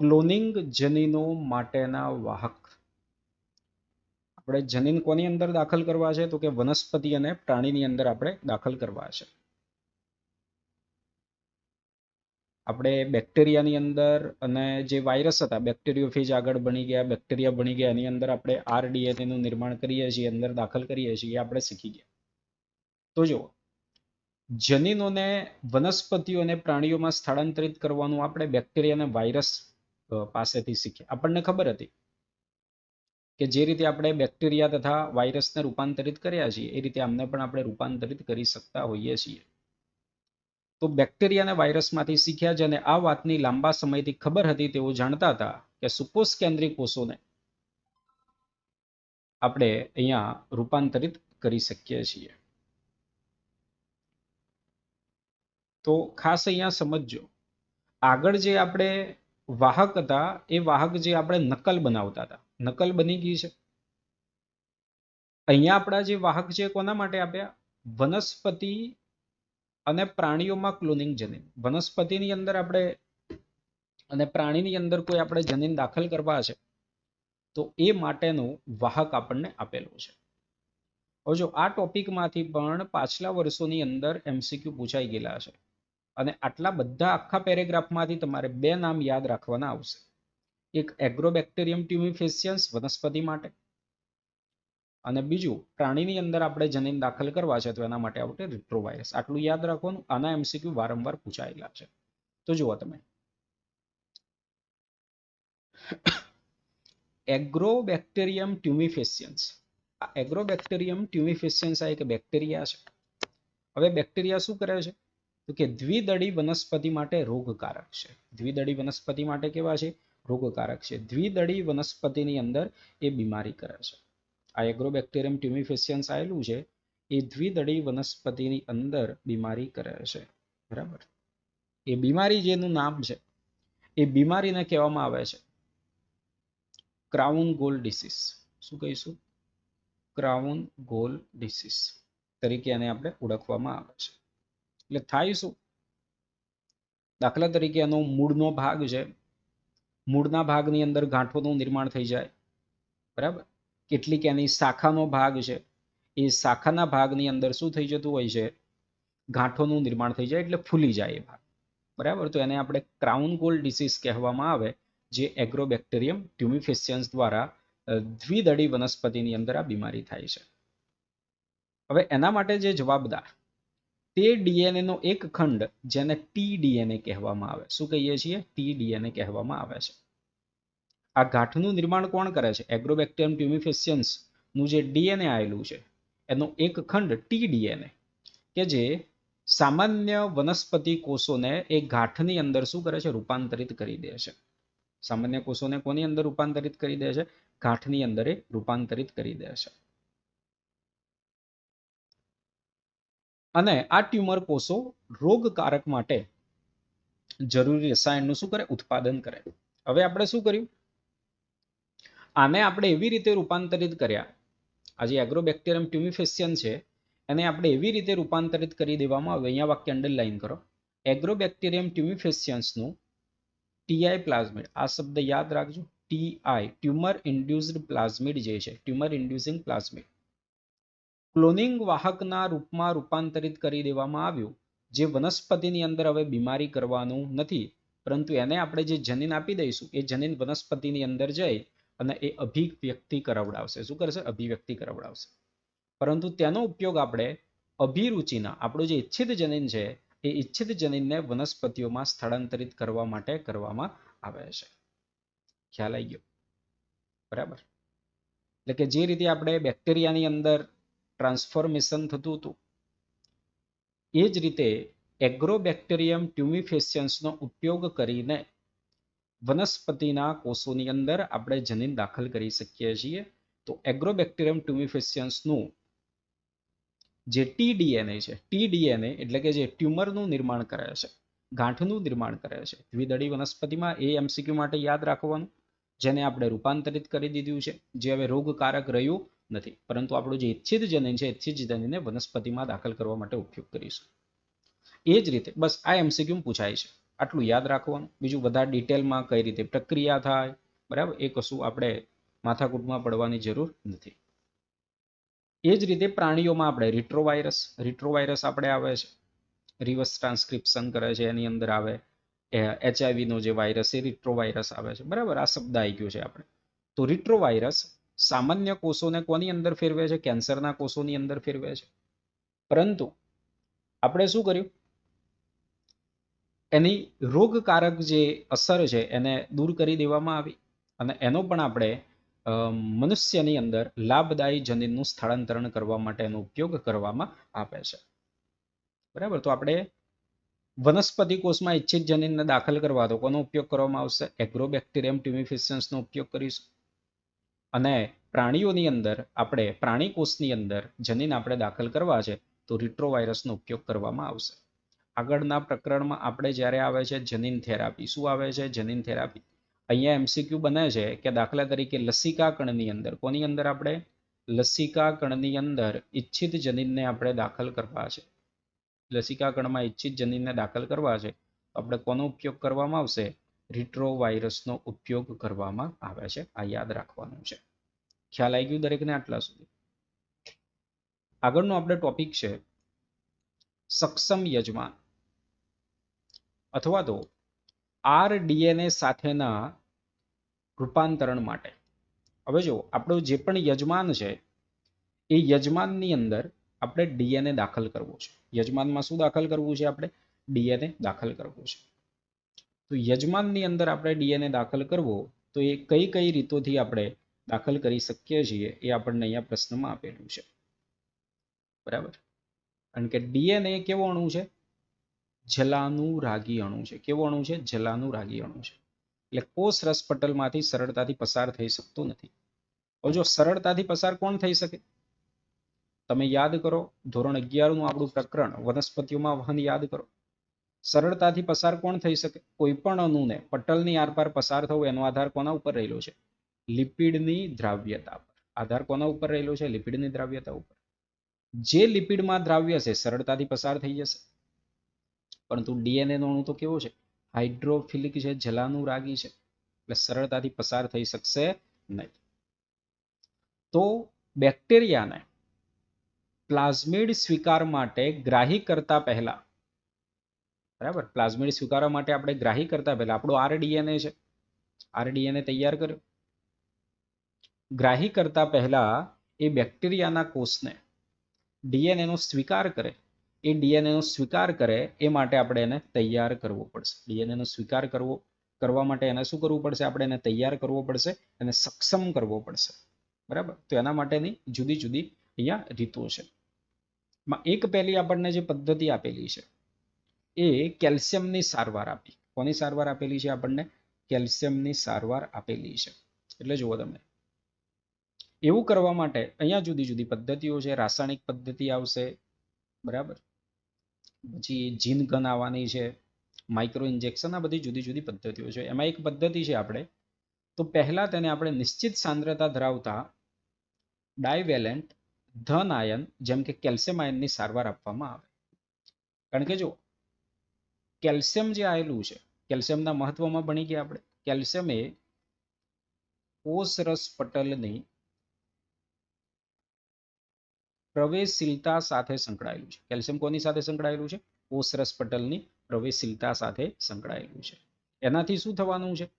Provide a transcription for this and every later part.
Cloning જનીનો માટેના વાહક. આપણે જનીન કોની અંદર દાખલ કરવા છે? તો કે વનસ્પતિ અને પ્રાણીની અંદર આપણે દાખલ કરવા છે. આપણે બેક્ટેરિયાની અંદર અને જે વાયરસ હતા, બેક્ટેરિયોફેજ આગળ બની ગયા, બેક્ટેરિયા બની ગયા, એની અંદર આપણે આરડીએનએનું નિર્માણ કરીએ છીએ અંદર દાખલ કરીએ છીએ, એ આપણે શીખી ગયા. તો જુઓ, જનીનોને વનસ્પતિઓ અને પ્રાણીઓમાં સ્થળાંતરિત કરવાનું આપણે બેક્ટેરિયા અને વાયરસ પાસેથી શીખ્યા આપણને ખબર હતી કે જે રીતે આપણે બેક્ટેરિયા તથા વાયરસને રૂપાંતરિત કર્યા છીએ, એ રીતે આમને પણ આપણે રૂપાંતરિત કરી શકતા હોઈએ છીએ. તો બેક્ટેરિયા વાયરસમાંથી શીખ્યા અને આ વાતની લાંબા સમયથી ખબર હતી તેઓ જાણતા હતા કે સુકોષ કેન્દ્રીય કોષોને આપણે અહીંયા રૂપાંતરિત કરી શકીએ છીએ. તો ખાસ અહીંયા સમજજો. આગળ જે આપણે વાહક હતા એ વાહક જે આપણે નકલ બનાવતા હતા. નકલ બની ગઈ છે. અહીંયા આપણા જે વાહક છે કોના માટે આપ્યા? વનસ્પતિ અને પ્રાણીઓમાં ક્લોનિંગ જનીન. વનસ્પતિની અંદર આપણે અને પ્રાણીની અંદર કોઈ આપણે જનીન દાખલ કરવા છે, તો એ માટેનું વાહક આપણને આપેલું છે. હવે જો આ ટોપિકમાંથી પણ પાછલા વર્ષોની અંદર એમસીક્યુ પૂછાઈ ગયેલા છે. અને આટલા બધા આખા પેરેગ્રાફમાંથી તમારે બે નામ યાદ રાખવાના આવશે. એક એગ્રોબેક્ટેરિયમ ટ્યુમિફેસિયન્સ વનસ્પતિ માટે અને બીજું પ્રાણીની અંદર આપણે જનીન દાખલ કરવા છે તો એના માટે આવશે રિટ્રોવાયરસ આટલું યાદ રાખવાનું, આના એમસીક્યુ વારંવાર પૂછાયેલા છે. તો જુઓ તમે. એગ્રોબેક્ટેરિયમ ટ્યુમિફેસિયન્સ આ એગ્રોબેક્ટેરિયમ ટ્યુમિફેસિયન્સ આ એક બેક્ટેરિયા છે. હવે બેક્ટેરિયા શું કરે છે? તો કે દ્વિદળી વનસ્પતિ માટે રોગકારક છે. દ્વિદળી વનસ્પતિ માટે કેવા છે? રોગકારક છે. દ્વિદળી વનસ્પતિની અંદર એ બીમારી કરે છે. આ એગ્રોબેક્ટેરિયમ ટ્યુમિફિશિયન્સ આવેલું છે. એ દ્વિદળી વનસ્પતિની અંદર બીમારી કરે છે. બરાબર? એ બીમારી જેનું નામ છે. એ બીમારીને કહેવામાં આવે છે. Crown gall disease. શું કહીશું? Crown gall disease. તરીકે એને આપણે ઓળખવામાં આવે છે. એટલે થાય શું? દાખલા તરીકે એનો મૂળનો ભાગ છે. મૂળના ભાગની અંદર ગાંઠોનું નિર્માણ થઈ જાય. બરાબર? કેટલીક એની શાખાનો ભાગ છે. એ શાખાના ભાગની અંદર શું થઈ જતું હોય છે? ગાંઠોનું નિર્માણ થઈ જાય એટલે ફૂલી જાય એ ભાગ. બરાબર? તો એને આપણે ક્રાઉન ગોલ ડિસીઝ કહેવામાં આવે, જે એગ્રોબેક્ટેરિયમ ટ્યુમિફેસિયન્સ દ્વારા દ્વિદળી વનસ્પતિની અંદર આ બીમારી થાય છે. હવે એના માટે જે જવાબદાર તે ડીએનએ નો એક ખંડ જેને ટી ડીએનએ કહેવામાં આવે. શું કહીએ છીએ? ટી ડીએનએ કહેવામાં આવે છે. આ ગાંઠનું નિર્માણ કોણ કરે છે? એગ્રોબેક્ટેરિયમ ટ્યુમિફિશિયન્સનું જે ડીએનએ આવેલું છે, એનો એક ખંડ ટી ડીએનએ કે જે સામાન્ય વનસ્પતિ કોષોને એ ગાંઠની અંદર શું કરે છે? રૂપાંતરિત કરી દે છે. સામાન્ય કોષોને કોની અંદર રૂપાંતરિત કરી દે છે? ગાંઠની અંદર એ રૂપાંતરિત કરી દે છે. અને આ ટ્યુમર કોષો રોગકારક માટે જરૂરી રસાયણનું શું કરે? ઉત્પાદન કરે. હવે આપણે શું કર્યું? આને આપણે એવી રીતે રૂપાંતરિત કર્યા. આજે એગ્રોબેક્ટેરિયમ ટ્યુમિફેશિયન છે, એને આપણે એવી રીતે રૂપાંતરિત કરી દેવામાં આવે અહીંયા વાક્ય અંડરલાઈન કરો. એગ્રોબેક્ટેરિયમ ટ્યુમિફેશિયન્સનું ટીઆઈ પ્લાઝમિડ આ શબ્દ યાદ રાખજો. ટીઆઈ ટ્યુમર ઇન્ડ્યુઝડ પ્લાઝમિડ જે છે ટ્યુમર ઇન્ડ્યુસિંગ પ્લાઝમિડ ક્લોનિંગ વાહકના રૂપમાં રૂપાંતરિત કરી દેવામાં આવ્યું, જે વનસ્પતિની અંદર હવે બીમારી કરવાનું નથી, પરંતુ એને આપણે જે જનીન આપી દઈશું, એ જનીન વનસ્પતિની અંદર જઈ અને એ અભિવ્યક્તિ કરાવડાવશે. શું કરશે? અભિવ્યક્તિ કરાવડાવશે. પરંતુ તેનો ઉપયોગ આપણે અભિરુચિના, આપણું જે ઈચ્છિત જનીન છે, એ ઈચ્છિત જનીનને વનસ્પતિઓમાં સ્થળાંતરિત કરવા માટે કરવામાં આવે છે. ખ્યાલ આવી ગયો. બરાબર? એટલે કે જે રીતે આપણે બેક્ટેરિયાની અંદર ટ્રાન્સફોર્મેશન થતું હતું. એ જ રીતે એગ્રોબેક્ટેરિયમ ટ્યુમિફેશિયન્સનો ઉપયોગ કરીને વનસ્પતિના કોષોની અંદર આપણે જનીન દાખલ કરી શકીએ છીએ. તો એગ્રોબેક્ટેરિયમ ટ્યુમિફેશિયન્સનું જે ટી ડીએનએ છે ટી ડીએનએ એટલે કે જે ટ્યુમરનું નિર્માણ કરે છે, ગાંઠનું નિર્માણ કરે છે. દ્વિદળી વનસ્પતિમાં એ એમસીક્યુ માટે યાદ રાખવાનું. જેને આપણે રૂપાંતરિત કરી દીધું છે, જે હવે રોગકારક રહ્યું નથી. પરંતુ આપણું જે ઇચ્છિત જનીન છે, ઇચ્છિત જનીનને વનસ્પતિમાં દાખલ કરવા માટે ઉપયોગ કરીશું. એ જ રીતે બસ આ એમસીક્યુ પૂછાય છે. આટલું યાદ રાખવાનું. બીજું વધારે ડિટેલમાં કઈ રીતે પ્રક્રિયા થાય, બરાબર? એ કશું આપણે માથાકૂટમાં પડવાની જરૂર નથી. એ જ રીતે પ્રાણીઓમાં આપણે રિટ્રોવાયરસ રિટ્રોવાયરસ આપણે આવે છે. રિવર્સ ટ્રાન્સક્રિપ્શન કરે છે, એની અંદર આવે. એચઆઈવીનો જે વાયરસ એ રિટ્રોવાયરસ આવે છે. બરાબર? આ શબ્દ આવી ગયો છે આપણે. તો રિટ્રોવાયરસ સામાન્ય કોષોને કોની અંદર ફેરવે છે? કેન્સરના કોષોની અંદર ફેરવે છે. પરંતુ આપણે શું કર્યું? એની રોગકારક જે અસર છે, એને દૂર કરી દેવામાં આવી અને એનો પણ આપણે મનુષ્યની અંદર લાભદાયી જનીનનું સ્થળાંતરણ કરવા માટે એનો ઉપયોગ કરવામાં આવે છે. બરાબર? તો આપણે વનસ્પતિ કોષમાં ઇચ્છિત જનીનને દાખલ કરવા તો કોનો ઉપયોગ કરવામાં આવશે. એગ્રોબેક્ટેરિયમ ટ્યુમિફિશન્સનો ઉપયોગ કરીશું. અને પ્રાણીઓની અંદર, આપણે પ્રાણી કોષની અંદર જનીન આપણે દાખલ કરવા છે, તો રિટ્રોવાયરસનો ઉપયોગ કરવામાં આવશે. આગળના પ્રકરણમાં આપણે જ્યારે આવે છે, જનીન થેરાપી. શું આવે છે? જનીન થેરાપી. અહીંયા એમસીક્યુ બને છે કે દાખલા તરીકે લસિકા કણની અંદર. કોની અંદર આપણે? લસિકા કણની અંદર ઈચ્છિત જનીનને આપણે દાખલ કરવા છે. લસિકા ઇચ્છિત જનીનને દાખલ કરવા છે. આપણે કોનો ઉપયોગ કરવામાં આવશે? રિટ્રોવાયરસનો ઉપયોગ કરવામાં આવે છે. આ યાદ રાખવાનું છે. ખ્યાલ આવી ગયું દરેકને આટલા સુધી. આગળનો આપણે ટોપિક છે, સક્ષમ યજમાન. અથવા તો આર ડીએનએ સાથેના રૂપાંતરણ માટે. હવે જો આપણો જે પણ યજમાન છે, એ યજમાનની અંદર આપણે ડીએનએ દાખલ કરવો છે. યજમાનમાં શું દાખલ કરવું છે આપણે? ડીએનએ દાખલ કરવું છે. તો યજમાનની અંદર આપણે ડીએનએ દાખલ કરવો, તો એ કઈ કઈ રીતોથી આપણે દાખલ કરી શકીએ છીએ એ આપણને અહીંયા પ્રશ્નમાં આપેલું છે. બરાબર? કારણ કે ડીએનએ કેવો અણુ છે? જલાનું રાગી અણુ છે. કેવો અણુ છે? જલાનું રાગી અણુ છે. એટલે કોષ રસપટલમાંથી સરળતાથી પસાર થઈ શકતો નથી. હવે જો સરળતાથી પસાર કોણ થઈ શકે? તમે યાદ કરો, ધોરણ અગિયારનું આપણું પ્રકરણ, વનસ્પતિઓમાં વહન યાદ કરો. સરળતાથી પસાર કોણ થઈ શકે? કોઈ પણ અણુને. પટલની આરપાર પસાર થવું એનો આધાર કોના ઉપર રહેલો છે? લિપિડની દ્રાવ્યતા પર. આધાર કોના ઉપર રહેલો છે? લિપિડની દ્રાવ્યતા ઉપર. જે લિપિડમાં દ્રાવ્ય છે, સરળતાથી પસાર થઈ જશે. પરંતુ ડીએનએ નો અણુ તો કેવો છે? હાઇડ્રોફિલિક છે જલાનુરાગી છે. એટલે સરળતાથી પસાર થઈ શકશે નહીં. તો બેક્ટેરિયાને પ્લાઝમિડ સ્વીકાર માટે ગ્રાહી કરતા પહેલા. બરાબર? પ્લાઝમિડ સ્વીકારવા માટે આપણે ગ્રાહી કરતા પહેલા. આપણું આરડીએનએ છે. આરડીએનએ તૈયાર કર્યો. ગ્રાહી કરતા પહેલા એ બેક્ટેરિયાના કોષને ડીએનએનો સ્વીકાર કરે. એ ડીએનએનો સ્વીકાર કરે એ માટે આપણે એને તૈયાર કરવો પડશે. ડીએનએનો સ્વીકાર કરવો, કરવા માટે એને શું કરવું પડશે? આપણે એને તૈયાર કરવો પડશે એને સક્ષમ કરવો પડશે. બરાબર? તો એના માટેની જુદી જુદી અહીંયા રીતો છે. એક પહેલી આપણને જે પદ્ધતિ આપેલી છે, એ કેલ્શિયમની સારવાર આપી. કોની સારવાર આપેલી છે આપણને? કેલ્શિયમની સારવાર આપેલી છે. એટલે જુઓ તમે. એવું કરવા માટે અહીંયા જુદી જુદી પદ્ધતિઓ છે. રાસાયણિક પદ્ધતિ આવશે. બરાબર? પછી જીન ગન આવવાની છે. માઇક્રો ઇન્જેક્શન, આ બધી જુદી જુદી પદ્ધતિઓ છે. એમાં એક પદ્ધતિ છે આપણે. તો પહેલાં તેને આપણે નિશ્ચિત સાંદ્રતા ધરાવતા ડાયવેલેન્ટ ધન આયન, જેમ કે કેલ્શિયમ આયનની સારવાર આપવામાં આવે. કારણ કે જો કેલ્શિયમ જે આવેલું છે, કેલ્શિયમના મહત્વમાં ભણી ગયા આપણે. કેલ્શિયમ એ કોષરસ પટલની પ્રવેશશીલતા સાથે સંકળાયેલું છે. કેલ્શિયમ કોની સાથે સંકળાયેલું છે? કોષરસ પટલની પ્રવેશશીલતા સાથે સંકળાયેલું છે. એનાથી શું થવાનું છે?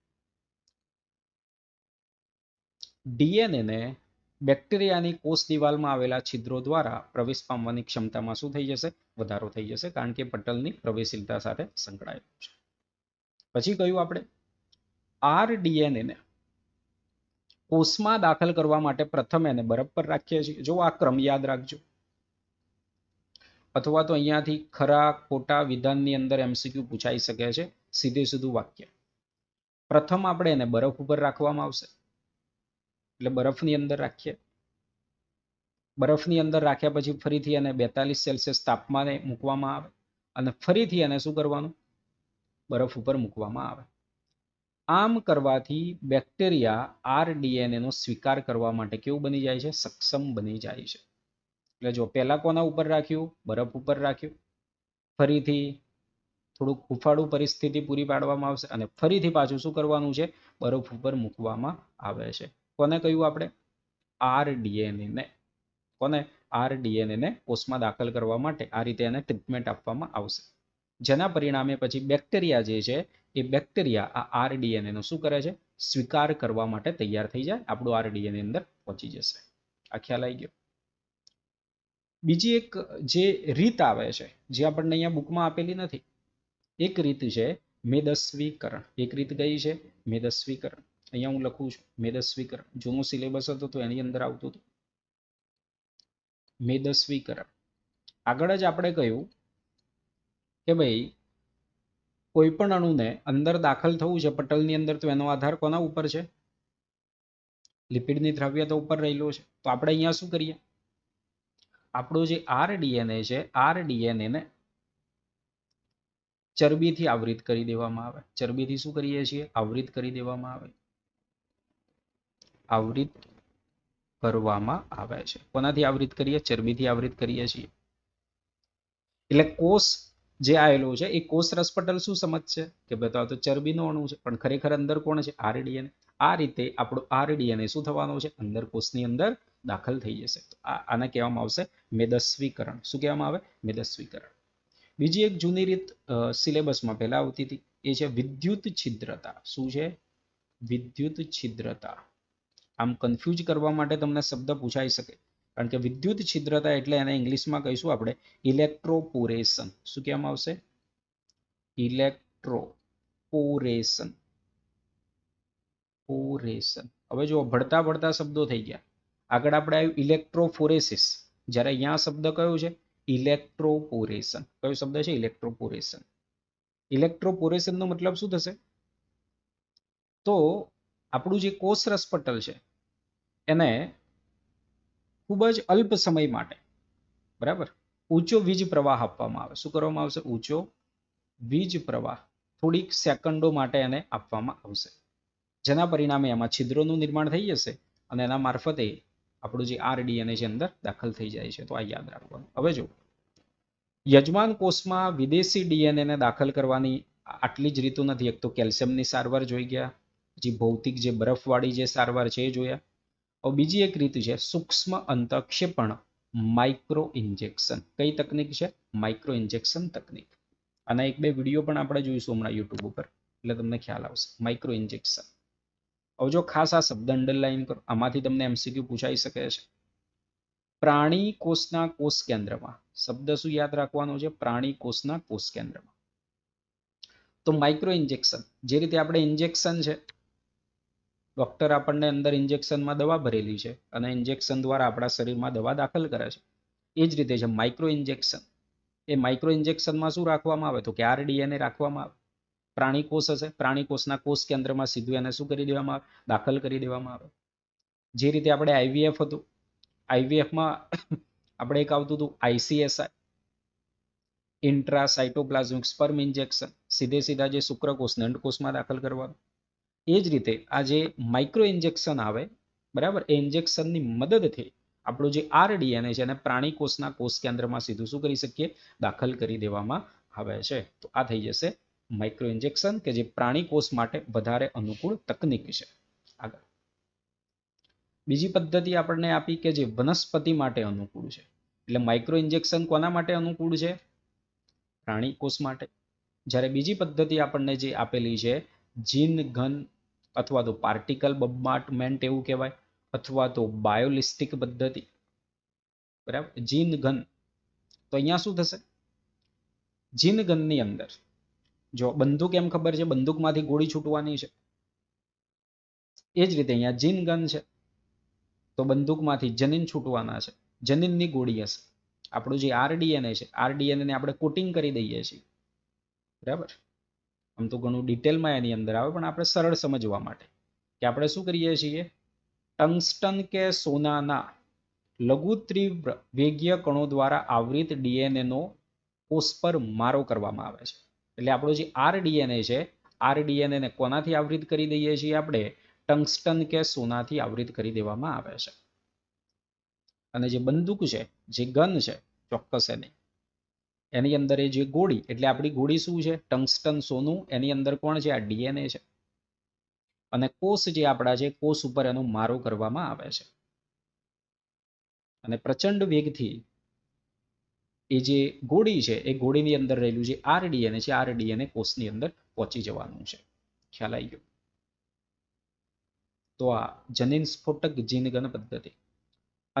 ડીએનએ ને બેક્ટેરિયાની કોષ દિવાલમાં આવેલા છિદ્રો દ્વારા પ્રવેશ પામવાની ક્ષમતામાં શું થઈ જશે? વધારો થઈ જશે, કારણ કે પટલની પ્રવેશશીલતા સાથે સંકળાયેલું છે. પછી કહ્યું આપણે આર ડીએનએને કોષમાં દાખલ કરવા માટે પ્રથમ એને બરફ પર રાખીએ છીએ. જો આ ક્રમ યાદ રાખજો. અથવા તો અહીંયાથી ખરા ખોટા વિધાનની અંદર એમસીક્યુ પૂછાઈ શકે છે, સીધે સીધું વાક્ય. પ્રથમ આપણે એને બરફ ઉપર રાખવામાં આવશે. એટલે બરફની અંદર રાખીએ. બરફની અંદર રાખ્યા પછી ફરીથી એને બેતાલીસ સેલ્સિયસ તાપમાને મૂકવામાં આવે અને ફરીથી એને શું કરવાનું? બરફ ઉપર મૂકવામાં આવે. આમ કરવાથી બેક્ટેરિયા આર ડીએનએનો સ્વીકાર કરવા માટે કેવું બની જાય છે? સક્ષમ બની જાય છે. એટલે જો પહેલાં કોના ઉપર રાખ્યું? બરફ ઉપર રાખ્યું. ફરીથી થોડુંક હુફાળું પરિસ્થિતિ પૂરી પાડવામાં આવશે અને ફરીથી પાછું શું કરવાનું છે? બરફ ઉપર મૂકવામાં આવે છે. કોને કહ્યું આપણે? આર ડીએનએ ને. કોને? આર ડીએનએ ને કોષમાં દાખલ કરવા માટે આ રીતે એને ટ્રીટમેન્ટ આપવામાં આવશે. જેના પરિણામે પછી બેક્ટેરિયા જે છે, એ બેક્ટેરિયા આ આર ડીએનએનો શું કરે છે? સ્વીકાર કરવા માટે તૈયાર થઈ જાય, આપણું આર ડીએનએ અંદર પહોંચી જશે. આ ખ્યાલ આવી ગયો. બીજી એક જે રીત આવે છે, જે આપણને અહીંયા બુકમાં આપેલી નથી, એક રીત છે મેદસ્વીકરણ. એક રીત કઈ છે? મેદસ્વીકરણ. અહીંયા હું લખું છું, મેદસ્વીકરણ. જૂનો સિલેબસ હતો તો એની અંદર આવતું હતું. મેદસ્વીકરણ. આગળ જ આપણે કહ્યું કે ભાઈ, કોઈ પણ અણુને અંદર દાખલ થવું છે, પટલની અંદર, તો એનો આધાર કોના ઉપર છે? લિપિડની દ્રવ્યતા ઉપર રહેલો છે. તો આપણે અહીંયા શું કરીએ? આપણો જે આર ડીએનએ છે આર ડીએનએ ને ચરબીથી આવૃત કરી દેવામાં આવે. ચરબીથી શું કરીએ છીએ? આવૃત કરી દેવામાં આવે. આવૃત કરવામાં આવે છે. કોનાથી આવૃત કરીએ? ચરબીથી આવૃત કરીએ છીએ. એટલે કોષ જે આવેલો છે, એ કોષ રસપટલ શું સમજશે કે બતાવો તો ચરબીનો અણુ છે, પણ ખરેખર અંદર કોણ છે? આરડીએન આ રીતે આપણું આરડીએન શું થવાનો છે? અંદર કોષની અંદર દાખલ થઈ જશે. તો આને કહેવામાં આવશે મેદસ્વીકરણ. શું કહેવામાં આવે? મેદસ્વીકરણ. બીજી એક જૂની રીત સિલેબસમાં પહેલા આવતી હતી. એ છે વિદ્યુત છિદ્રતા. શું છે? વિદ્યુત છિદ્રતા. આમ કન્ફ્યુઝ કરવા માટે તમને શબ્દ પૂછાઈ શકે. કારણ કે વિદ્યુત છિદ્રતા એટલે એને ઇંગ્લિશમાં કહીશું આપણે ઇલેક્ટ્રોપોરેશન. શું કહેવામાં આવશે? ઇલેક્ટ્રોપોરેશન. પોરેશન. હવે જો ભળતા ભળતા શબ્દો થઈ ગયા. આગળ આપણે આવ્યું ઇલેક્ટ્રોફોરેસિસ. જ્યારે અહીંયા શબ્દ કયો છે? ઇલેક્ટ્રોપોરેશન. કયો શબ્દ છે? ઇલેક્ટ્રોપોરેશન. ઇલેક્ટ્રોપોરેશનનો મતલબ શું થશે? તો આપણું જે કોષ રસપટલ છે એને ખૂબ જ અલ્પ સમય માટે, બરાબર? ઊંચો વીજ પ્રવાહ આપવામાં આવે. શું કરવામાં આવશે? ઊંચો વીજ પ્રવાહ થોડીક સેકન્ડો માટે એને આપવામાં આવશે. જેના પરિણામે એમાં છિદ્રોનું નિર્માણ થઈ જશે અને એના મારફતે આપણું જે આરડીએનએ છે અંદર દાખલ થઈ જાય છે. તો આ યાદ રાખવાનું. હવે જો યજમાન કોષમાં વિદેશી ડીએનએને દાખલ કરવાની આટલી જ રીતો નથી. એક તો કેલ્શિયમની સારવાર જોઈ ગયા. જે ભૌતિક જે બરફવાળી જે સારવાર છે એ જોયા. બીજી એક રીત છે સૂક્ષ્મ અંતક્ષેપણ માઇક્રો ઇન્જેક્શન કઈ તકનિક છે? માઇક્રો ઇન્જેક્શન તકનિક. આના એક બે વીડિયો પણ આપણે જોઈશું હમણાં યુટ્યુબ ઉપર. એટલે તમને ખ્યાલ આવશે. માઇક્રો ઇન્જેક્શન હવે જો ખાસ આ શબ્દ અંડરલાઈન કરો, આમાંથી તમને એમસીક્યુ પૂછાઈ શકે છે. પ્રાણી કોષના કોષ કેન્દ્રમાં. શબ્દ શું યાદ રાખવાનો છે? પ્રાણી કોષના કોષ કેન્દ્રમાં. તો માઇક્રો ઇન્જેક્શન જે રીતે આપણે ઇન્જેક્શન છે ડોક્ટર આપણને અંદર ઇન્જેક્શનમાં દવા ભરેલી છે અને ઇન્જેક્શન દ્વારા આપણા શરીરમાં દવા દાખલ કરે છે. એ જ રીતે છે માઇક્રો ઇન્જેક્શન. એ માઇક્રો ઇન્જેક્શનમાં શું રાખવામાં આવે? તો કે આરડીએને રાખવામાં આવે. પ્રાણી કોષ હશે. પ્રાણી કોષના કોષ કેન્દ્રમાં સીધું એને શું કરી દેવામાં આવે? દાખલ કરી દેવામાં આવે. જે રીતે આપણે આઈવીએફ હતું. આઈવીએફમાં આપણે એક આવતું હતું આઈસીએસઆઈ ઇન્ટ્રાસાઇટોપ્લાઝમિક સ્પર્મ ઇન્જેક્શન. સીધે સીધા જે શુક્રકોષને અંડકોષમાં દાખલ કરવાનું. એ જ રીતે આ જે માઇક્રો ઇન્જેક્શન આવે, બરાબર? એ ઇન્જેક્શનની મદદથી આપણું જે આરડીએનએ છે એને પ્રાણી કોષના કોષ કેન્દ્રમાં સીધું શું કરી શકીએ? દાખલ કરી દેવામાં આવે છે. તો આ થઈ જશે માઇક્રો ઇન્જેક્શન કે જે પ્રાણી કોષ માટે વધારે અનુકૂળ તકનીક છે. આગળ. બીજી પદ્ધતિ આપણને આપી કે જે વનસ્પતિ માટે અનુકૂળ છે. એટલે માઇક્રો ઇન્જેક્શન કોના માટે અનુકૂળ છે? પ્રાણી કોષ માટે. જ્યારે બીજી પદ્ધતિ આપણને જે આપેલી છે જીન, ઘન અથવા તો પાર્ટિકલ બમ્બાર્ટમેન્ટ એવું કહેવાય અથવા તો બાયોલિસ્ટિક પદ્ધતિ. બરાબર? જીન, ઘન. તો અહીંયા શું થશે? જીન, ઘનની અંદર જો બંદૂક એમ ખબર છે, બંદૂકમાંથી ગોળી છૂટવાની છે. એ જ રીતે અહીંયા જીન ગન છે. તો બંદૂકમાંથી જનીન છૂટવાના છે. જનીનની ગોળી હશે. આપણું જે આરડીએનએ છે, આરડીએનએને આપણે કોટિંગ કરી દઈએ છીએ. બરાબર? આમ તો ઘણું ડિટેલમાં એની અંદર આવે, પણ આપણે સરળ સમજવા માટે. કે આપણે શું કરીએ છીએ? ટંગસ્ટન કે સોનાના લઘુ તીવ્ર વેગ્ય કણો દ્વારા આવૃત ડીએનએનો કોષ પર મારો કરવામાં આવે છે. એટલે આપણો જે આર ડીએનએ છે, આર ને કોનાથી આવૃત કરી દઈએ છીએ આપણે? ટંગસ્ટન કે સોનાથી આવૃત કરી દેવામાં આવે છે. અને જે બંદૂક છે, જે ગન છે, ચોક્કસ એની એની અંદર એ જે ગોળી, એટલે આપણી ગોળી શું છે? ટંગસ્ટન સોનું, એની અંદર કોણ છે? આ ડીએનએ છે. અને કોષ જે આપણા છે, કોષ ઉપર એનો મારો કરવામાં આવે છે. અને પ્રચંડ વેગથી એ જે ગોળી છે, એ ગોળીની અંદર રહેલું જે આરડીએનએ છે, આરડીએનએ કોષની અંદર પહોંચી જવાનું છે. ખ્યાલ આવી ગયો? તો આ જનીન સ્ફોટક જીનગન પદ્ધતિ.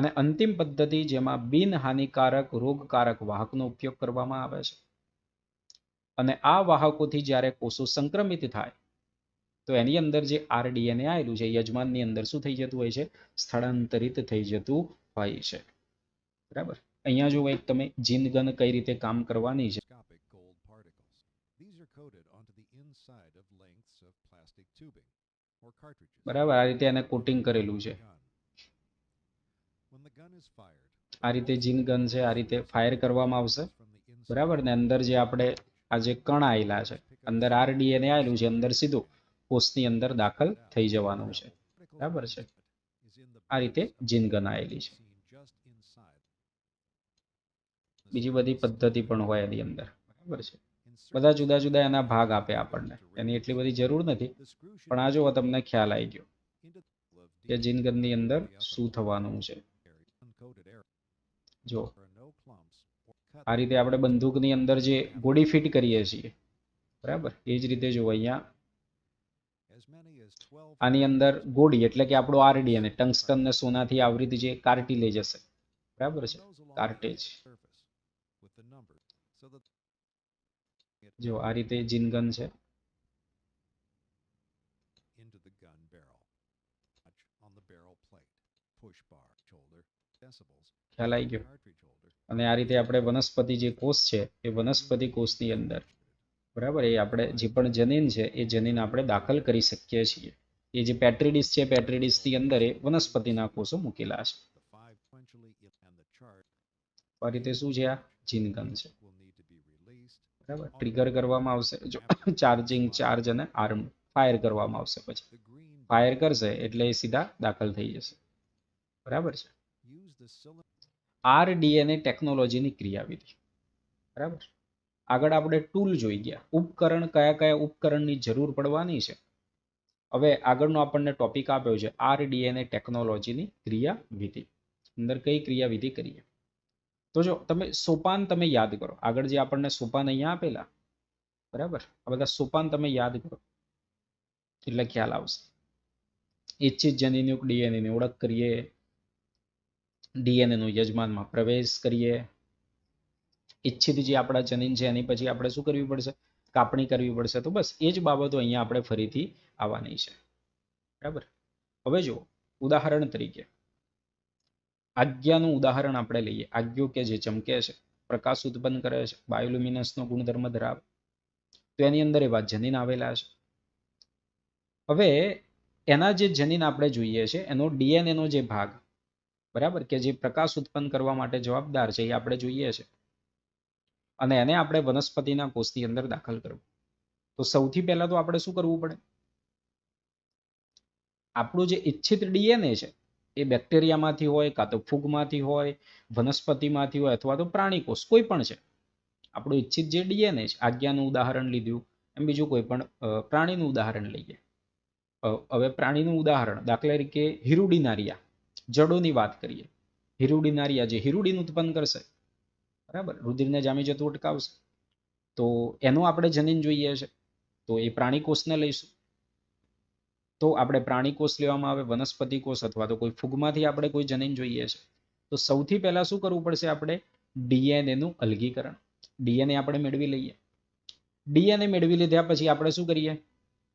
અને અંતિમ પદ્ધતિ જેમાં બિન હાનિકારક રોગકારક વાહકનો ઉપયોગ કરવામાં આવે છે. અને આ વાહકોથી જ્યારે કોષો સંક્રમિત થાય, તો એની અંદર જે આરડીએનએ આવેલું છે યજમાનની અંદર શું થઈ જતું હોય છે? સ્થળાંતરિત થઈ જતું હોય છે. બરાબર? અહીંયા જો એક તમે જીનગન કઈ રીતે કામ કરવાની છે. બરાબર, આ રીતે એને કોટિંગ કરેલું છે. આ રીતે જીન ગન છે આ રીતે ફાયર કરવામાં આવશે. બરાબર? ને અંદર જે આપણે આ જે કણ આવેલા છે અંદર આરડીએનએ આવેલું છે અંદર સીધું કોષની અંદર દાખલ થઈ જવાનું છે. બરાબર છે? આ રીતે જીન ગન આવેલી છે. બીજી બધી પદ્ધતિ પણ હોય એની અંદર. બરાબર છે? બધા જુદા જુદા એના ભાગ આપે આપણને. એની એટલી બધી જરૂર નથી. પણ આ જો તમને ખ્યાલ આવી ગયો કે જીનગનની અંદર શું થવાનું છે. જો આ રીતે આપણે બંદૂકની અંદર જે ગોળી ફિટ કરીએ છીએ બરાબર? એ જ રીતે જો અહીંયા as many as 12 આની અંદર ગોળી એટલે કે આપણો આરડીએનએ ટંગસ્ટન ને સોનાથી આવૃત જે કાર્ટિલેજ હશે બરાબર છે? કાર્ટેજ. જો આ રીતે જીનગન છે. ખ્યાલ આવી ગયો. અને આ રીતે આપણે વનસ્પતિ જે કોષ છે, એ વનસ્પતિ કોષની અંદર, બરાબર? એ આપણે જે પણ જનીન છે, એ જનીન આપણે દાખલ કરી શકીએ છીએ. એ જે પેટ્રીડિસ છે, પેટ્રીડિસની અંદર એ વનસ્પતિના કોષો મૂકેલા છે. આ શું છે આ? જીનગન છે. બરાબર? ટ્રિગર કરવામાં આવશે. જો ચાર્જિંગ ચાર્જ અને આર્મ ફાયર કરવામાં આવશે પછી. ફાયર કરશે એટલે એ સીધા દાખલ થઈ જશે. બરાબર છે? આરડીએનએ ટેકનોલોજીની ક્રિયાવિધિ. બરાબર? આગળ આપણે ટૂલ જોઈ ગયા. ઉપકરણ કયા કયા ઉપકરણની જરૂર પડવાની છે? હવે આગળનો આપણને ટોપિક આપ્યો છે આરડીએનએ ટેકનોલોજીની ક્રિયાવિધિ. અંદર કઈ ક્રિયાવિધિ કરીએ? તો જો તમે સોપાન તમે યાદ કરો. આગળ જે આપણને સોપાન અહીંયા આપેલા. બરાબર? આ બધા સોપાન તમે યાદ કરો. એટલે ખ્યાલ આવશે. ઇચ્છિત જનીનયુક્ત ડીએનએની ઓળખ કરીએ. ડીએનએ નું યજમાનમાં પ્રવેશ કરીએ. ઈચ્છિત જે આપણા જનીન છે, એની પછી આપણે શું કરવી પડશે? કાપણી કરવી પડશે. તો બસ એ જ બાબતો અહીંયા આપણે ફરીથી આવવાની છે. બરાબર? હવે જુઓ, ઉદાહરણ તરીકે. આજ્ઞાનું ઉદાહરણ આપણે લઈએ. આજ્ઞો કે જે ચમકે છે, પ્રકાશ ઉત્પન્ન કરે છે, બાયોલ્યુમિનસનો ગુણધર્મ ધરાવે. તો એની અંદર એવા જનીન આવેલા છે. હવે એના જે જનીન આપણે જોઈએ છે, એનો ડીએનએ નો જે ભાગ બરાબર? કે જે પ્રકાશ ઉત્પન્ન કરવા માટે જવાબદાર છે એ આપણે જોઈએ છે. અને એને આપણે વનસ્પતિના કોષની અંદર દાખલ કરવું. તો સૌથી પહેલા તો આપણે શું કરવું પડે? આપણું જે ઈચ્છિત ડીએનએ છે, એ બેક્ટેરિયામાંથી હોય, કાં તો ફૂગમાંથી હોય, વનસ્પતિમાંથી હોય, અથવા તો પ્રાણી કોષ, કોઈ પણ છે. આપણું ઈચ્છિત જે ડીએનએ છે, આજ્ઞાનું ઉદાહરણ લીધું, એમ બીજું કોઈ પણ પ્રાણીનું ઉદાહરણ લઈએ. હવે પ્રાણીનું ઉદાહરણ, દાખલા તરીકે હિરુડિનારિયા. જડોની વાત કરીએ. હિરુડિનારિયા જે હિરુડિન ઉત્પન્ન કરશે. બરાબર? રુધિરને જામી જતું અટકાવશે. તો એનું આપણે જનીન જોઈએ છે. તો એ પ્રાણી કોષને લઈશું. તો આપણે પ્રાણી કોષ લેવામાં આવે વનસ્પતિ કોષ અથવા તો કોઈ ફૂગમાંથી આપણે કોઈ જનીન જોઈએ છે. તો સૌથી પહેલાં શું કરવું પડશે આપણે? ડીએનએનું અલગીકરણ. ડીએનએ આપણે મેળવી લઈએ. ડીએનએ મેળવી લીધા પછી આપણે શું કરીએ?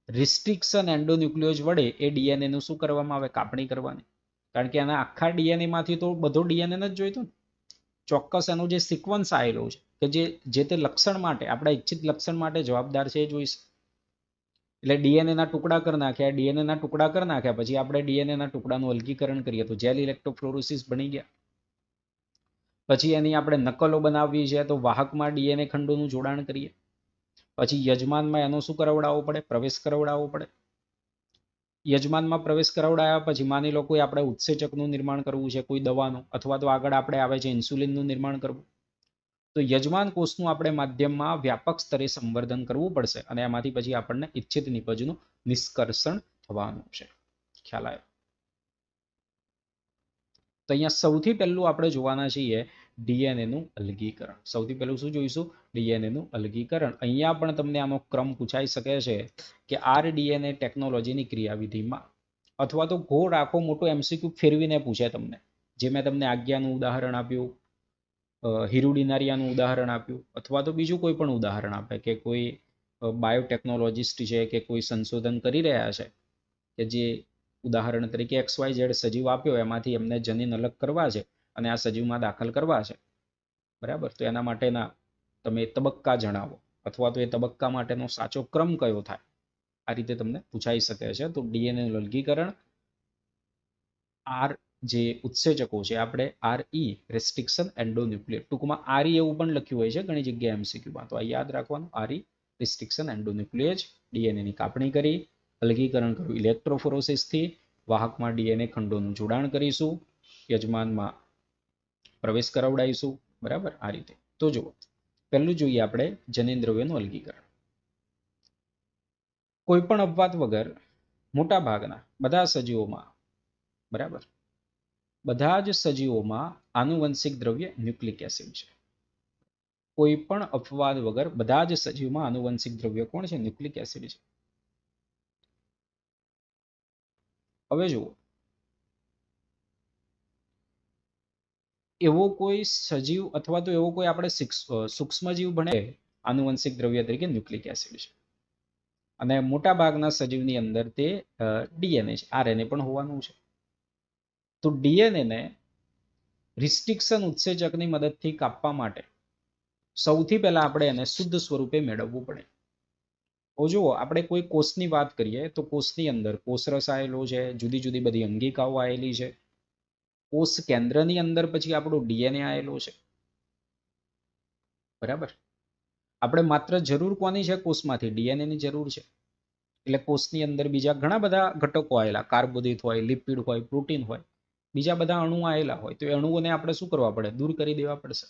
રિસ્ટ્રિક્શન એન્ડોન્યુક્લિયોજ વડે એ ડીએનએ નું શું કરવામાં આવે? કાપણી કરવાની. કારણ કે એના આખા ડીએનએ માંથી તો બધો ડીએનએ જ જોઈતો ને. ચોક્કસ એનું જે સિક્વન્સ આવેલો છે, કે જે જે તે લક્ષણ માટે, આપણા ઈચ્છિત લક્ષણ માટે જવાબદાર છે એ જોઈશે એટલે ડીએનએના ટુકડા કરી નાખ્યા ડીએનએના ટુકડા કરી નાખ્યા, પછી આપણે ડીએનએના ટુકડાનું અલગીકરણ કરીએ તો જેલ ઇલેક્ટ્રોફ્લોરોસિસ બની ગયા. પછી એની આપણે નકલો બનાવવી છે તો વાહકમાં ડીએનએ ખંડોનું જોડાણ કરીએ. પછી યજમાનમાં એનો શું કરાવડાવવો પડે? પ્રવેશ કરાવડાવવો પડે. યજમાનમાં પ્રવેશ કરાવડાયા પછી માની લો કોઈ આપણે ઉત્સેચકનું નિર્માણ કરવું છે, કોઈ દવાનું અથવા તો આગળ આપણે આવે છે ઇન્સ્યુલિનનું નિર્માણ કરવું. તો યજમાન કોષનું આપણે માધ્યમમાં વ્યાપક સ્તરે સંવર્ધન કરવું પડશે અને એમાંથી પછી આપણને ઇચ્છિત નિપજનું નિષ્કર્ષણ થવાનું છે. ખ્યાલ આવ્યો તો અહીંયા સૌથી પહેલું આપણે જોવાના છીએ ડીએનએ નું અલગીકરણ. સૌથી પહેલું શું જોઈશું? ડીએનએ નું અલગીકરણ. અહીંયા પણ તમને આનો ક્રમ પૂછાઈ શકે છે કે આર ડીએનએ ટેકનોલોજીની ક્રિયાવિધિમાં અથવા તો ઘોડ આખો મોટો એમસીક્યુ ફેરવીને પૂછે તમને. જે મેં તમને આજ્ઞાનું ઉદાહરણ આપ્યું હિરુડિનારિયાનું ઉદાહરણ આપ્યું, અથવા તો બીજું કોઈ પણ ઉદાહરણ આપે કે કોઈ બાયોટેકનોલોજીસ્ટ છે કે કોઈ સંશોધન કરી રહ્યા છે કે જે ઉદાહરણ તરીકે એક્સ વાય ઝેડ સજીવ આપ્યો, એમાંથી એમને જનીન અલગ કરવા છે. અને આ સજીવમાં દાખલ કરવા છે. બરાબર? તો એના માટેના તમે તબક્કા જણાવો. અથવા તો એ તબક્કા માટેનો સાચો ક્રમ કયો થાય? આ રીતે તમને પૂછાઈ શકે છે. તો ડીએનએ વર્ગીકરણ આર જે ઉત્સેચકો છે, આપણે આર ઈ રેસ્ટ્રિક્શન એન્ડોન્યુક્લિયર ટૂંકમાં આર ઈ એવું પણ લખ્યું હોય છે, ઘણી જગ્યાએ એમસીક્યુમાં તો આ યાદ રાખવાનું આર ઈ રિસ્ટ્રિક્શન એન્ડોન્યુક્લિયેજ ડીએનએની કાપણી કરી અલગીકરણ કર્યું ઇલેક્ટ્રોફોરોસિસથી વાહકમાં ડીએનએ ખંડોનું જોડાણ કરીશું, યજમાનમાં પ્રવેશ કરાવડાવીશું. બરાબર? આ રીતે. તો જુઓ, પહેલું જોઈએ આપણે જનીન દ્રવ્યનું અલગીકરણ કોઈ પણ અપવાદ વગર મોટા ભાગના બધા સજીવોમાં, બરાબર? બધા જ સજીવોમાં આનુવંશિક દ્રવ્ય ન્યુક્લિક એસિડ છે. કોઈ પણ અપવાદ વગર બધા જ સજીવમાં આનુવંશિક દ્રવ્ય કોણ છે? ન્યુક્લિક એસિડ છે. હવે જુઓ એવો કોઈ સજીવ અથવા તો એવો કોઈ આપણે સૂક્ષ્મજીવ ભણે આનુવંશિક દ્રવ્ય તરીકે ન્યુક્લિક એસિડ છે. અને મોટા ભાગના સજીવની અંદર તે ડીએનએ છે, આરએનએ પણ હોવાનું છે. તો ડીએનએને રિસ્ટ્રિક્શન ઉત્સેચકની મદદથી કાપવા માટે સૌથી પહેલા આપણે એને શુદ્ધ સ્વરૂપે મેળવવું પડે. તો જુઓ, આપણે કોઈ કોષની વાત કરીએ તો કોષની અંદર કોષરસ આવેલો છે, જુદી જુદી બધી અંગિકાઓ આવેલી છે. કોષ કેન્દ્રની અંદર પછી આપણો ડીએનએ આવેલું છે. બરાબર? આપણે માત્ર જરૂર કોની છે? કોષમાંથી. ડીએનએની જરૂર છે. એટલે કોષની અંદર બીજા ઘણા બધા ઘટકો આવેલા કાર્બોદિત હોય, લિપિડ હોય, પ્રોટીન હોય. બીજા બધા અણુ આવેલા હોય. તો એ અણુઓને આપણે શું કરવા પડે? દૂર કરી દેવા પડશે.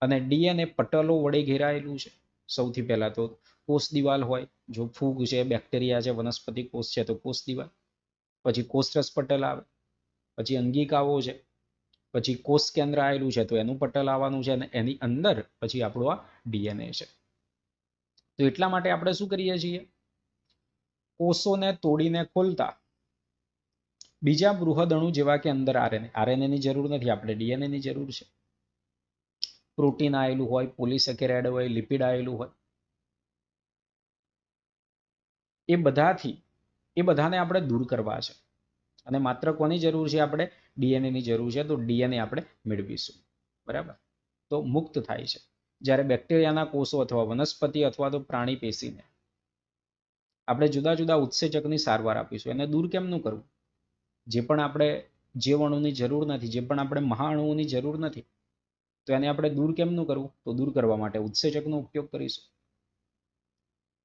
અને ડીએનએ પટલો વડે ઘેરાયેલું છે. સૌથી પહેલાં તો કોષ દિવાલ હોય. જો ફૂગ છે, બેક્ટેરિયા છે, વનસ્પતિ કોષ છે, તો કોષ દિવાલ. પછી કોષરસ પટલ આવે. પછી અંગિકાઓ છે, પછી કોષ કેન્દ્ર આવેલું છે, તો એનું પટલ આવવાનું છે અને એની અંદર પછી આપણું આ ડીએનએ છે. તો એટલા માટે આપણે શું કરીએ છીએ? કોષોને તોડીને ખોલતા બીજા બૃહદણુ જેવા કે અંદર આરએનએ આરએનએ ની જરૂર નથી, આપણે ડીએનએ ની જરૂર છે. પ્રોટીન આવેલું હોય, પોલિસેકેરાઇડ હોય, લિપિડ આવેલું હોય. એ બધાથી, એ બધાને આપણે દૂર કરવા છે. અને માત્ર કોની જરૂર છે આપણે? ડીએનએની જરૂર છે. તો ડીએનએ આપણે મેળવીશું. બરાબર? તો મુક્ત થાય છે. જ્યારે બેક્ટેરિયાના કોષો અથવા વનસ્પતિ અથવા તો પ્રાણી પેશીને આપણે જુદા જુદા ઉત્સેચકની સારવાર આપીશું. એને દૂર કેમનું કરવું? જે પણ આપણે જીવાણુની જરૂર નથી, જે પણ આપણે મહાઅણુઓની જરૂર નથી, તો એને આપણે દૂર કેમનું કરવું? તો દૂર કરવા માટે ઉત્સેચકનો ઉપયોગ કરીશું.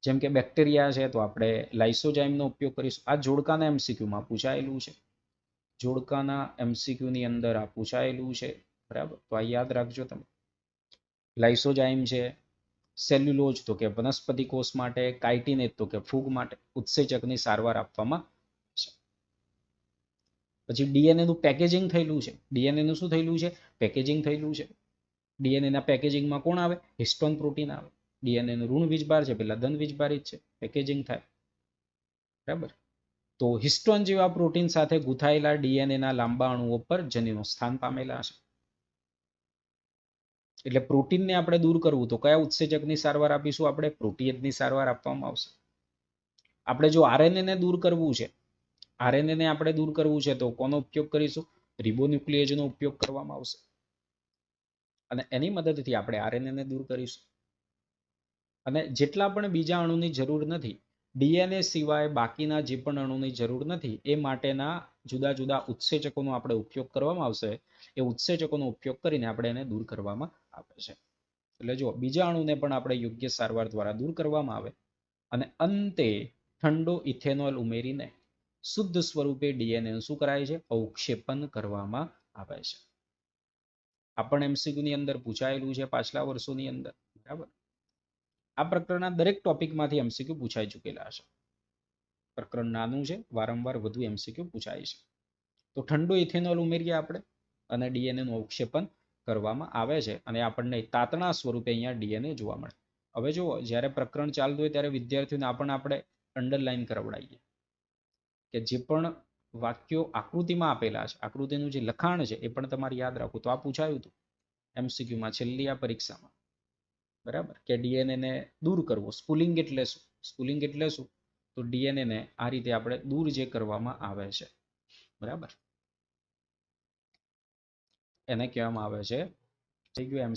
જેમ કે બેક્ટેરિયા છે, તો આપણે લાઇસોજાઇમનો ઉપયોગ કરીશું. આ જોડકાના એમસીક્યુમાં પૂછાયેલું છે. જોડકાના એમસીક્યુની અંદર આ પૂછાયેલું છે. બરાબર? તો આ યાદ રાખજો તમે. લાઇસોજાઇમ છે સેલ્યુલોજ તો કે વનસ્પતિ કોષ માટે કાઇટિનેજ તો કે ફૂગ માટે, ઉત્સેચકની સારવાર આપવામાં છે પછી ડીએનએ નું પેકેજિંગ થયેલું છે. ડીએનએ નું શું થયેલું છે? પેકેજિંગ થયેલું છે. ડીએનએના પેકેજિંગમાં કોણ આવે? હિસ્ટોન પ્રોટીન આવે. ડીએનએ નું ઋણ વીજભાર છે, પેલા ધન વીજભારિત છે પેકેજિંગ થાય. બરાબર? તો હિસ્ટોન જેવા પ્રોટીન સાથે ગુથાયેલા ડીએનએ ના લાંબા અણુઓ પર જનીનો સ્થાન પામેલા છે એટલે પ્રોટીનને આપણે દૂર કરવું, તો કયા ઉત્સેચકની સારવાર આપીશું? આપણે પ્રોટીએજની સારવાર આપવામાં આવશે. આપણે જો આરએનએ ને દૂર કરવું છે આરએનએ ને આપણે દૂર કરવું છે, તો કોનો ઉપયોગ કરીશું? રિબોન્યુક્લિયેજનો ઉપયોગ કરવામાં આવશે. અને એની મદદથી આપણે આરએનએ ને દૂર કરીશું. અને જેટલા પણ બીજા અણુની જરૂર નથી, ડીએનએ સિવાય બાકીના જે પણ અણુની જરૂર નથી, એ માટેના જુદા જુદા ઉત્સેચકોનો આપણે ઉપયોગ કરવામાં આવશે. એ ઉત્સેચકોનો ઉપયોગ કરીને આપણે એને દૂર કરવામાં આવે છે. એટલે જો બીજા અણુને પણ આપણે યોગ્ય સારવાર દ્વારા દૂર કરવામાં આવે અને અંતે ઠંડો ઇથેનોલ ઉમેરીને શુદ્ધ સ્વરૂપે ડીએનએ શું કરાય છે? અવક્ષેપન કરવામાં આવે છે. આ પણ એમસીક્યુની અંદર પૂછાયેલું છે પાછલા વર્ષોની અંદર, બરાબર? આ પ્રકરણના દરેક ટોપિકમાંથી એમસીક્યુ પૂછાઈ ચૂકેલા છે. પ્રકરણ નાનું છે, વારંવાર વધુ એમસીક્યુ પૂછાય છે. તો ઠંડુ ઇથેનોલ ઉમેરીએ આપણે અને ડીએનએ નું અવક્ષેપન કરવામાં આવે છે અને આપણને તાતણા સ્વરૂપે અહીંયા ડીએનએ જોવા મળે. હવે જુઓ, જ્યારે પ્રકરણ ચાલતું હોય ત્યારે વિદ્યાર્થીઓને આપણને આપણે અંડરલાઈન કરવડાવીએ કે જે પણ વાક્યો આકૃતિમાં આપેલા છે, આકૃતિનું જે લખાણ છે એ પણ તમારે યાદ રાખવું. તો આ પૂછાયું હતું. એમસીક્યુમાં છેલ્લી આ પરીક્ષામાં. બરાબર? કે ડીએનએને દૂર કરવો. સ્પુલિંગ એટલે શું? સ્પુલિંગ એટલે શું? તો ડીએનએને આ રીતે આપણે દૂર જે કરવામાં આવે છે. બરાબર? એને કહેવામાં આવે છે. થઈ ગયું MC